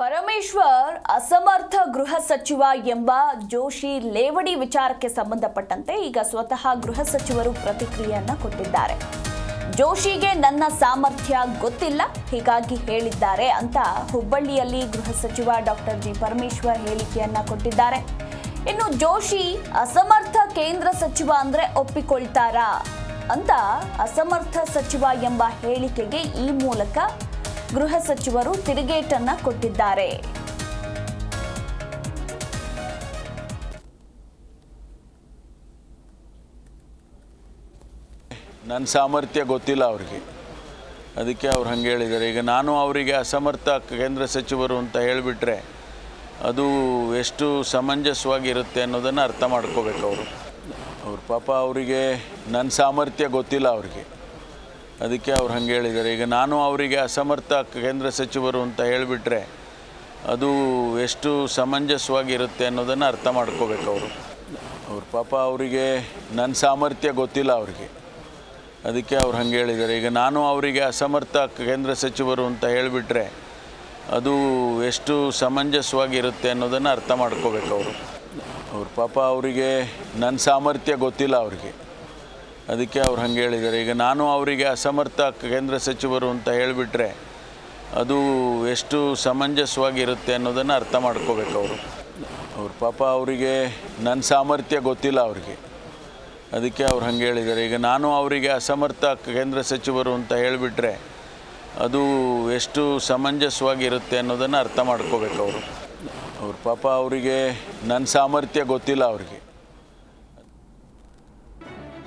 ಪರಮೇಶ್ವರ್ ಅಸಮರ್ಥ ಗೃಹ ಸಚಿವ ಎಂಬ ಜೋಶಿ ಲೇವಡಿ ವಿಚಾರಕ್ಕೆ ಸಂಬಂಧಪಟ್ಟಂತೆ ಈಗ ಸ್ವತಃ ಗೃಹ ಸಚಿವರು ಪ್ರತಿಕ್ರಿಯೆಯನ್ನ ಕೊಟ್ಟಿದ್ದಾರೆ. ಜೋಶಿಗೆ ನನ್ನ ಸಾಮರ್ಥ್ಯ ಗೊತ್ತಿಲ್ಲ, ಹೀಗಾಗಿ ಹೇಳಿದ್ದಾರೆ ಅಂತ ಹುಬ್ಬಳ್ಳಿಯಲ್ಲಿ ಗೃಹ ಸಚಿವ ಡಾಕ್ಟರ್ ಜಿ ಪರಮೇಶ್ವರ್ ಹೇಳಿಕೆಯನ್ನ ಕೊಟ್ಟಿದ್ದಾರೆ. ಇನ್ನು ಜೋಶಿ ಅಸಮರ್ಥ ಕೇಂದ್ರ ಸಚಿವ ಅಂದ್ರೆ ಒಪ್ಪಿಕೊಳ್ತಾರಾ ಅಂತ ಅಸಮರ್ಥ ಸಚಿವ ಎಂಬ ಹೇಳಿಕೆಗೆ ಈ ಮೂಲಕ ಗೃಹ ಸಚಿವರು ತಿರುಗೇಟನ್ನ ಕೊಟ್ಟಿದ್ದಾರೆ. ನನ್ನ ಸಾಮರ್ಥ್ಯ ಗೊತ್ತಿಲ್ಲ ಅವ್ರಿಗೆ. ಅದಕ್ಕೆ ಅವ್ರು ಹಂಗೆ ಹೇಳಿದ್ದಾರೆ. ಈಗ ನಾನು ಅವರಿಗೆ ಅಸಮರ್ಥ ಕೇಂದ್ರ ಸಚಿವರು ಅಂತ ಹೇಳಿಬಿಟ್ರೆ ಅದು ಎಷ್ಟು ಸಮಂಜಸವಾಗಿರುತ್ತೆ ಅನ್ನೋದನ್ನು ಅರ್ಥ ಮಾಡ್ಕೋಬೇಕು ಅವರು. ಅವ್ರ ಪಾಪ ಅವರಿಗೆ ನನ್ನ ಸಾಮರ್ಥ್ಯ ಗೊತ್ತಿಲ್ಲ ಅವ್ರಿಗೆ. ಅದಕ್ಕೆ ಅವ್ರು ಹಂಗೆ ಹೇಳಿದ್ದಾರೆ. ಈಗ ನಾನು ಅವರಿಗೆ ಅಸಮರ್ಥ ಕೇಂದ್ರ ಸಚಿವರು ಅಂತ ಹೇಳಿಬಿಟ್ರೆ ಅದು ಎಷ್ಟು ಸಮಂಜಸವಾಗಿರುತ್ತೆ ಅನ್ನೋದನ್ನು ಅರ್ಥ ಮಾಡ್ಕೋಬೇಕು ಅವರು. ಅವ್ರ ಪಾಪ ಅವರಿಗೆ ನನ್ನ ಸಾಮರ್ಥ್ಯ ಗೊತ್ತಿಲ್ಲ ಅವ್ರಿಗೆ. ಅದಕ್ಕೆ ಅವ್ರು ಹಂಗೆ ಹೇಳಿದ್ದಾರೆ. ಈಗ ನಾನು ಅವರಿಗೆ ಅಸಮರ್ಥ ಕೇಂದ್ರ ಸಚಿವರು ಅಂತ ಹೇಳಿಬಿಟ್ರೆ ಅದು ಎಷ್ಟು ಸಮಂಜಸವಾಗಿರುತ್ತೆ ಅನ್ನೋದನ್ನು ಅರ್ಥ ಮಾಡ್ಕೋಬೇಕು ಅವರು. ಅವ್ರ ಪಾಪ ಅವರಿಗೆ ನನ್ನ ಸಾಮರ್ಥ್ಯ ಗೊತ್ತಿಲ್ಲ ಅವ್ರಿಗೆ. ಅದಕ್ಕೆ ಅವ್ರು ಹಂಗೆ ಹೇಳಿದ್ದಾರೆ. ಈಗ ನಾನು ಅವರಿಗೆ ಅಸಮರ್ಥ ಕೇಂದ್ರ ಸಚಿವರು ಅಂತ ಹೇಳಿಬಿಟ್ರೆ ಅದು ಎಷ್ಟು ಸಮಂಜಸವಾಗಿರುತ್ತೆ ಅನ್ನೋದನ್ನು ಅರ್ಥ ಮಾಡ್ಕೋಬೇಕು ಅವರು. ಅವ್ರ ಪಾಪ ಅವರಿಗೆ ನನ್ನ ಸಾಮರ್ಥ್ಯ ಗೊತ್ತಿಲ್ಲ ಅವ್ರಿಗೆ. ಅದಕ್ಕೆ ಅವ್ರು ಹಂಗೆ ಹೇಳಿದ್ದಾರೆ. ಈಗ ನಾನು ಅವರಿಗೆ ಅಸಮರ್ಥ ಕೇಂದ್ರ ಸಚಿವರು ಅಂತ ಹೇಳಿಬಿಟ್ರೆ ಅದು ಎಷ್ಟು ಸಮಂಜಸವಾಗಿರುತ್ತೆ ಅನ್ನೋದನ್ನು ಅರ್ಥ ಮಾಡ್ಕೋಬೇಕು ಅವರು. ಅವ್ರ ಪಾಪ ಅವರಿಗೆ ನನ್ನ ಸಾಮರ್ಥ್ಯ ಗೊತ್ತಿಲ್ಲ ಅವ್ರಿಗೆ.